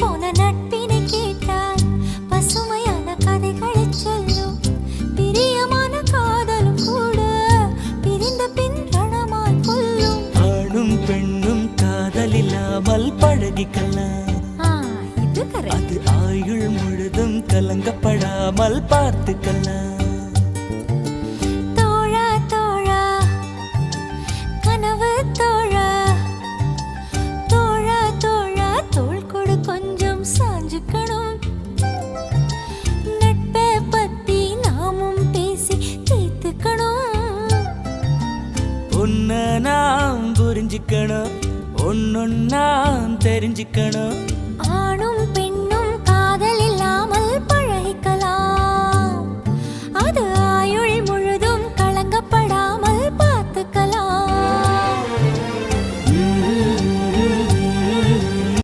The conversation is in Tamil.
போன நட்பினை கேட்டால் பசுமையான கதைகளை சொல்லும். பிரியமான காதலும் கூட பிரிந்த பின் ரணமாய் கொல்லும் ஆணும் பெண்ணும் காதலில்லாமல் பழகிக்கலாம். அது ஆயுள் முழுதும் கலங்கப்படாமல் பார்த்துக்கலாம். கொஞ்சம் நட்பை பத்தி நாமும் பேசி தீர்த்துக்கணும். ஒன்ன நாம் புரிஞ்சுக்கணும் ஒன்னொன்னா தெரிஞ்சுக்கணும்.